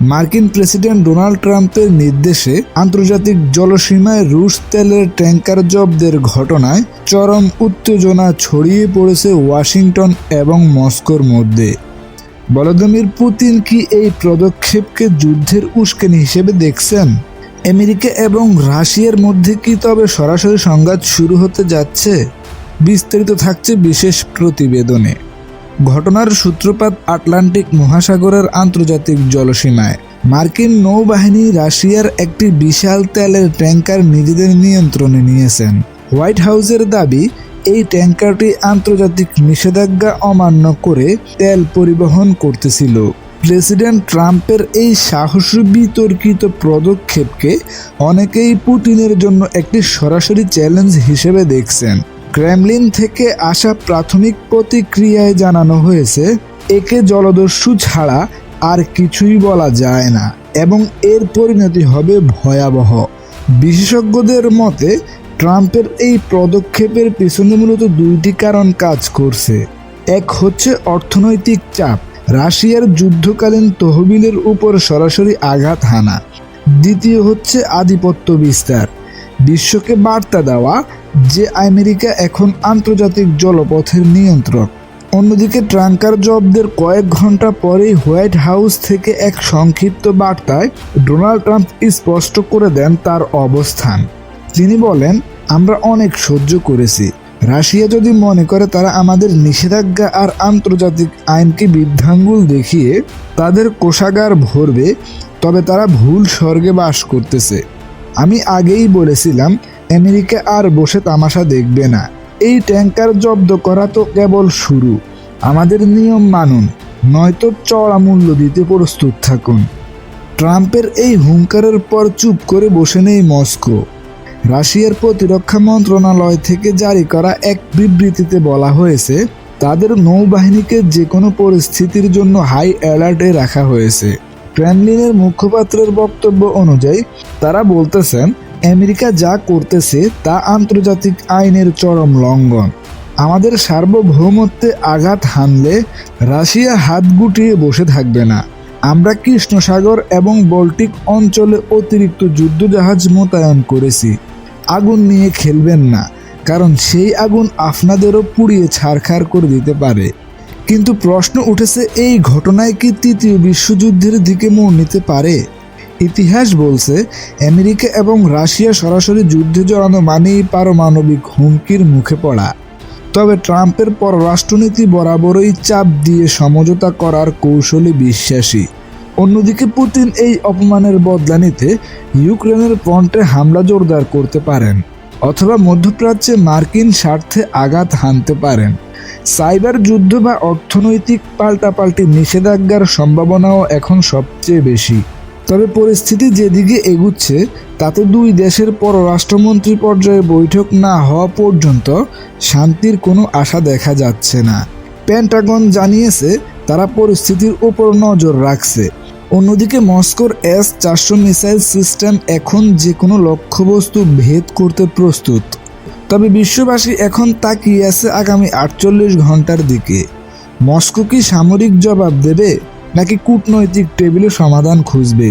মার্কিন president Donald ট্রাম্পের নির্দেশে আন্তর্জাতিক জলসীমায় রুশ তেলের ট্যাঙ্কার জব্দের ঘটনায় চরম উত্তেজনা ছড়িয়ে পড়েছে ওয়াশিংটন এবং মস্কোর মধ্যে। ভলোদিমির পুতিন কি এই পদক্ষেপকে যুদ্ধের উস্কানি হিসেবে দেখছেন? আমেরিকা এবং রাশিয়ার মধ্যে কি তবে সরাসরি সংঘাত শুরু হতে যাচ্ছে? বিস্তারিত থাকছে বিশেষ প্রতিবেদনে। ঘটনার সূত্রপাত আটলান্টিক মহাসাগরের আন্তর্জাতিক জলসীমায়। মার্কিন নৌবাহিনী রাশিয়ার একটি বিশাল তেলের ট্যাঙ্কার নিজেদের নিয়ন্ত্রণে নিয়েছেন। হোয়াইট হাউসের দাবি, এই ট্যাঙ্কারটি আন্তর্জাতিক নিষেধাজ্ঞা অমান্য করে তেল পরিবহন করতেছিল। প্রেসিডেন্ট ট্রাম্পের এই সাহসী বিতর্কিত পদক্ষেপকে অনেকেই পুতিনের জন্য একটি সরাসরি চ্যালেঞ্জ হিসেবে দেখছেন। ক্রেমলিন থেকে আসা প্রাথমিক প্রতিক্রিয়ায় জানানো হয়েছে, একে জলদস্যু ছাড়া আর কিছুই বলা যায় না এবং এর পরিণতি হবে ভয়াবহ। বিশেষজ্ঞদের মতে, ট্রাম্পের এই পদক্ষেপের পিছনে মূলত দুইটি কারণ কাজ করছে। এক হচ্ছে অর্থনৈতিক চাপ, রাশিয়ার যুদ্ধকালীন তহবিলের উপর সরাসরি আঘাত হানা। দ্বিতীয় হচ্ছে আধিপত্য বিস্তার বিশ্বকে বার্তা দেওয়া যে আমেরিকা এখন আন্তর্জাতিক জলপথের নিয়ন্ত্রক। অন্যদিকে ট্রাঙ্কার জবদের কয়েক ঘণ্টা পরেই হোয়াইট হাউস থেকে এক সংক্ষিপ্ত বার্তায় ডোনাল্ড ট্রাম্প স্পষ্ট করে দেন তার অবস্থান। তিনি বলেন, আমরা অনেক সহ্য করেছি। রাশিয়া যদি মনে করে তারা আমাদের নিষেধাজ্ঞা আর আন্তর্জাতিক আইনকে বৃদ্ধাঙ্গুল দেখিয়ে তাদের কোষাগার ভরবে, তবে তারা ভুল স্বর্গে বাস করতেছে। আমি আগেই বলেছিলাম, আমেরিকা আর বসে তামাশা দেখবে না। এই ট্যাঙ্কার জব্দ করা তো কেবল শুরু। আমাদের নিয়ম মানুন, নয়তো চড়া মূল্য দিতে প্রস্তুত থাকুন। ট্রাম্পের এই হুঙ্কারের পর চুপ করে বসে নেই মস্কো। রাশিয়ার প্রতিরক্ষা মন্ত্রণালয় থেকে জারি করা এক বিবৃতিতে বলা হয়েছে, তাদের নৌবাহিনীকে যে কোনো পরিস্থিতির জন্য হাই অ্যালার্টে রাখা হয়েছে। ক্রেমলিনের মুখপাত্রের বক্তব্য অনুযায়ী, তারা বলতেছেন, আমেরিকা যা করতেছে তা আন্তর্জাতিক আইনের চরম লঙ্ঘন। আমাদের সার্বভৌমত্বে আঘাত হানলে রাশিয়া হাত গুটিয়ে বসে থাকবে না। আমরা কৃষ্ণসাগর এবং বল্টিক অঞ্চলে অতিরিক্ত যুদ্ধজাহাজ মোতায়েন করেছি। আগুন নিয়ে খেলবেন না, কারণ সেই আগুন আপনাদেরও পুড়িয়ে ছারখার করে দিতে পারে। কিন্তু প্রশ্ন উঠেছে, এই ঘটনায় কি তৃতীয় বিশ্বযুদ্ধের দিকে মোড় নিতে পারে? ইতিহাস বলছে, আমেরিকা এবং রাশিয়া সরাসরি যুদ্ধে জড়ানো মানেই পারমাণবিক হুমকির মুখে পড়া। তবে ট্রাম্পের পররাষ্ট্রনীতি বরাবরই চাপ দিয়ে সমঝোতা করার কৌশলে বিশ্বাসী। অন্যদিকে পুতিন এই অপমানের বদলা নিতে ইউক্রেনের ফ্রন্টে হামলা জোরদার করতে পারেন, অথবা মধ্যপ্রাচ্যে মার্কিন স্বার্থে আঘাত হানতে পারেন। সাইবার যুদ্ধ বা অর্থনৈতিক পাল্টাপাল্টি নিষেধাজ্ঞার সম্ভাবনাও এখন সবচেয়ে বেশি। তবে পরিস্থিতি যেদিকে এগুচ্ছে, তাতে দুই দেশের পররাষ্ট্রমন্ত্রী পর্যায়ে বৈঠক না হওয়া পর্যন্ত শান্তির কোনো আশা দেখা যাচ্ছে না। পেন্টাগন জানিয়েছে, তারা পরিস্থিতির উপর নজর রাখছে। অন্যদিকে মস্কোর এস চারশো মিসাইল সিস্টেম এখন যে কোনো লক্ষ্যবস্তু ভেদ করতে প্রস্তুত। তবে বিশ্ববাসী এখন তাকিয়ে আছে আগামী আটচল্লিশ ঘণ্টার দিকে। মস্কো কি সামরিক জবাব দেবে নাকি কূটনৈতিক টেবিলে সমাধান খুঁজবে?